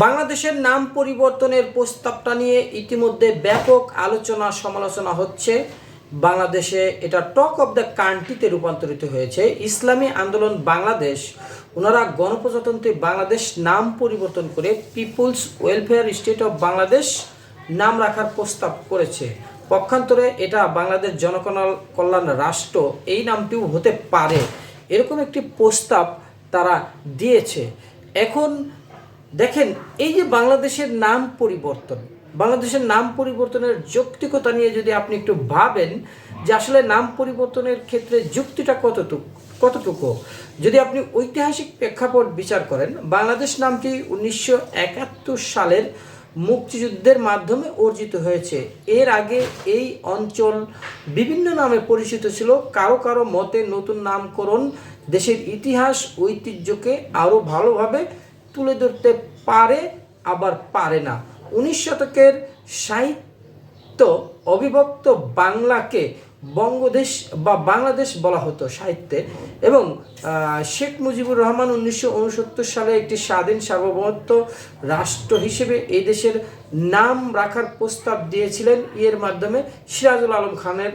বাংলাদেশের নাম পরিবর্তনের প্রস্তাবটা নিয়ে ইতিমধ্যে ব্যাপক আলোচনা সমালোচনা হচ্ছে। বাংলাদেশে এটা টক অফ দ্য কান্ট্রিতে রূপান্তরিত হয়েছে। ইসলামী আন্দোলন বাংলাদেশ, ওনারা গণপ্রজাতন্ত্রী বাংলাদেশ নাম পরিবর্তন করে people's welfare state of Bangladesh নাম রাখার প্রস্তাব করেছে। পক্ষান্তরে এটা বাংলাদেশ জনকল্যাণ কল্যাণ রাষ্ট্র, এই নামটিও হতে পারে। এরকম একটি প্রস্তাব তারা দিয়েছে। এখন দেখেন, এই যে বাংলাদেশের নাম পরিবর্তন, বাংলাদেশের নাম পরিবর্তনের যৌক্তিকতা নিয়ে যদি আপনি একটু ভাবেন যে আসলে নাম পরিবর্তনের ক্ষেত্রে যুক্তিটা কতটুকু কতটুকু? যদি আপনি ঐতিহাসিক প্রেক্ষাপট বিচার করেন, বাংলাদেশ নামটি উনিশশো একাত্তর সালের মুক্তিযুদ্ধের মাধ্যমে অর্জিত হয়েছে। এর আগে এই অঞ্চল বিভিন্ন নামে পরিচিত ছিল। কারও কারও মতে নতুন নামকরণ দেশের ইতিহাস, ঐতিহ্যকে আরও ভালোভাবে তুলে ধরতে পারে, আবার পারে না। উনিশ শতকের সাহিত্য অবিভক্ত বাংলাকে বঙ্গদেশ বা বাংলাদেশ বলা হতো সাহিত্যে এবং শেখ মুজিবুর রহমান উনিশশো উনসত্তর সালে একটি স্বাধীন সার্বভৌমত্ব রাষ্ট্র হিসেবে এই দেশের নাম রাখার প্রস্তাব দিয়েছিলেন। এর মাধ্যমে সিরাজুল আলম খানের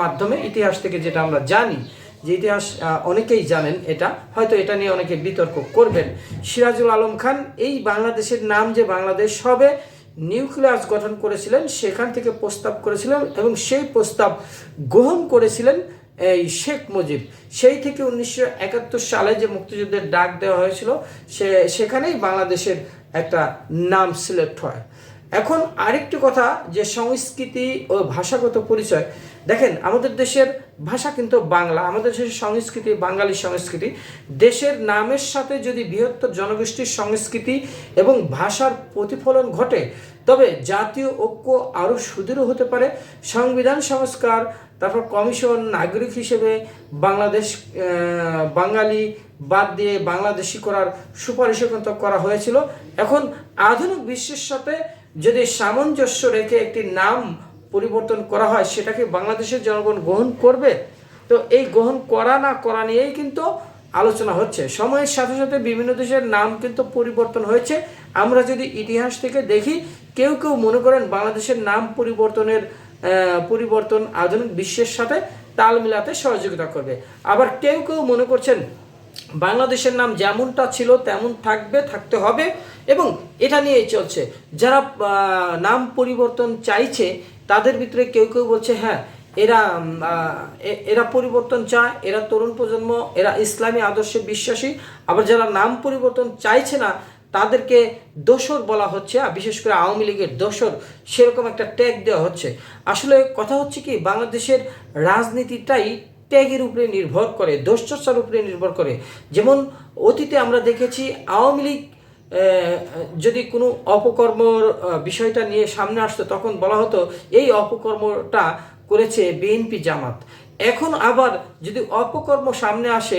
মাধ্যমে ইতিহাস থেকে যেটা আমরা জানি যে ইতিহাস অনেকেই জানেন এটা। হয়তো এটা নিয়ে অনেকে বিতর্ক করবেন। সিরাজুল আলম খান, এই বাংলাদেশের নাম যে বাংলাদেশ হবে, নিউক্লিয়াস গঠন করেছিলেন, সেখান থেকে প্রস্তাব করেছিলেন এবং সেই প্রস্তাব গ্রহণ করেছিলেন এই শেখ মুজিব। সেই থেকে উনিশশো একাত্তর সালে যে মুক্তিযুদ্ধের ডাক দেওয়া হয়েছিল, সে, সেখানেই বাংলাদেশের একটা নাম সিলেক্ট হয়। এখন আরেকটি কথা, যে সংস্কৃতি ও ভাষাগত পরিচয়। দেখেন, আমাদের দেশের ভাষা কিন্তু বাংলা। আমাদের দেশের সংস্কৃতি, বাঙালি সংস্কৃতি। দেশের নামের সাথে যদি বৃহত্তর জনগোষ্ঠীর সংস্কৃতি এবং ভাষার প্রতিফলন ঘটে, তবে জাতীয় ঐক্য আরও সুদৃঢ় হতে পারে। সংবিধান সংস্কার, তারপর কমিশন, নাগরিক হিসেবে বাংলাদেশ বাঙালি বাদ দিয়ে বাংলাদেশি করার সুপারিশও কিন্তু করা হয়েছিল। এখন আধুনিক বিশ্বের সাথে যদি সামঞ্জস্য রেখে একটি নাম পরিবর্তন করা হয়, সেটাকে বাংলাদেশের জনগণ গ্রহণ করবে। তো এই গ্রহণ করা না করা নিয়েই কিন্তু আলোচনা হচ্ছে। সময়ের সাথে সাথে বিভিন্ন দেশের নাম কিন্তু পরিবর্তন হয়েছে। আমরা যদি ইতিহাস থেকে দেখি, কেউ কেউ মনে করেন বাংলাদেশের নাম পরিবর্তনের পরিবর্তন আধুনিক বিশ্বের সাথে তাল মিলাতে সহযোগিতা করবে। আবার কেউ কেউ মনে করছেন বাংলাদেশের নাম যেমনটা ছিল তেমন থাকবে, থাকতে হবে। এবং এটা নিয়েই চলছে। যারা নাম পরিবর্তন চাইছে তাদের ভিতরে কেউ কেউ বলছে হ্যাঁ এরা এরা পরিবর্তন চায়, এরা তরুণ প্রজন্ম, এরা ইসলামী আদর্শে বিশ্বাসী, আবার যারা নাম পরিবর্তন চাইছে না, তাদেরকে দোসর বলা হচ্ছে বিশেষ করে আওয়ামী লীগের দোসর, সেরকম একটা ট্যাগ দেওয়া হচ্ছে। আসলে কথা হচ্ছে কি, বাংলাদেশের রাজনীতিটাই ট্যাগের উপরে নির্ভর করে দোষ চর্চার উপরে নির্ভর করে। যেমন অতীতে আমরা দেখেছি, আওয়ামী লীগ যদি কোনো অপকর্মর বিষয়টা নিয়ে সামনে আসতো, তখন বলা হতো, এই অপকর্মটা করেছে বিএনপি জামাত। এখন আবার যদি অপকর্ম সামনে আসে,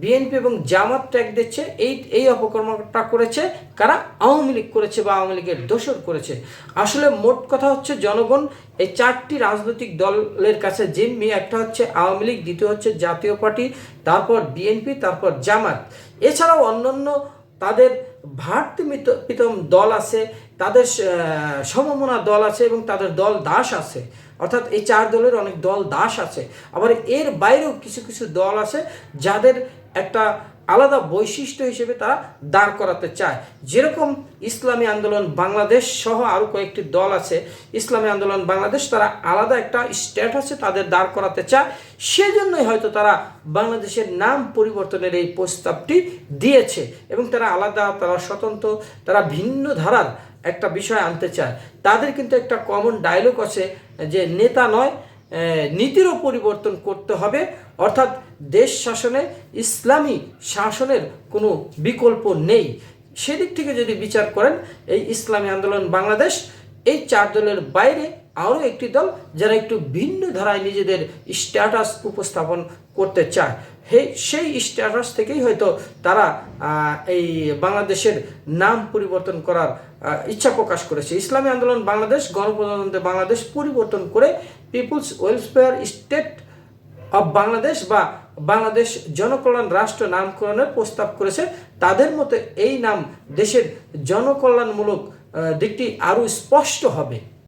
বিএনপি এবং জামাত ট্যাগ দিচ্ছে, এই এই অপকর্মটা করেছে, কারা? আওয়ামী লীগ করেছে বা আওয়ামী লীগের দোষর করেছে। আসলে মোট কথা হচ্ছে, জনগণ এই চারটি রাজনৈতিক দলের কাছে জিম্মি, একটা হচ্ছে আওয়ামী লীগ, দ্বিতীয় হচ্ছে জাতীয় পার্টি, তারপর বিএনপি, তারপর জামাত। এছাড়াও অন্যান্য তাদের ভারতীমিত পিতম দল আছে, তাদের সমমনা দল আছে এবং তাদের দল দাস আছে। অর্থাৎ এই চার দলের অনেক দল দাস আছে। আবার এর বাইরেও কিছু কিছু দল আছে যাদের একটা আলাদা বৈশিষ্ট্য হিসেবে তারা দাঁড় করাতে চায়। যেরকম ইসলামী আন্দোলন বাংলাদেশ সহ আরও কয়েকটি দল আছে, ইসলামী আন্দোলন বাংলাদেশ, তারা আলাদা একটা স্ট্যাটাসে তাদের দাঁড় করাতে চায়। সেজন্যই হয়তো তারা বাংলাদেশের নাম পরিবর্তনের এই প্রস্তাবটি দিয়েছে এবং তারা আলাদা, তারা স্বতন্ত্র, তারা ভিন্ন ধারার একটা বিষয় আনতে চায়। তাদের কিন্তু একটা কমন ডায়লগ আছে যে নেতা নয় নীতিরও পরিবর্তন করতে হবে। অর্থাৎ দেশ শাসনে ইসলামী শাসনের কোনো বিকল্প নেই। সেদিক থেকে যদি বিচার করেন, এই ইসলামী আন্দোলন বাংলাদেশ, এই চার দলের বাইরে আরও একটি দল যারা একটু ভিন্ন ধারায় নিজেদের স্ট্যাটাস উপস্থাপন করতে চায়। হে, সেই স্ট্যাটাস থেকেই হয়তো তারা এই বাংলাদেশের নাম পরিবর্তন করার ইচ্ছা প্রকাশ করেছে। ইসলামী আন্দোলন বাংলাদেশ, গণপ্রজাতন্ত্রী বাংলাদেশ পরিবর্তন করে people's welfare state of Bangladesh বা বাংলাদেশ জনকল্যাণ রাষ্ট্র নামকরণের প্রস্তাব করেছে। তাদের মতে এই নাম দেশের জনকল্যাণমূলক দিকটি আরও স্পষ্ট হবে।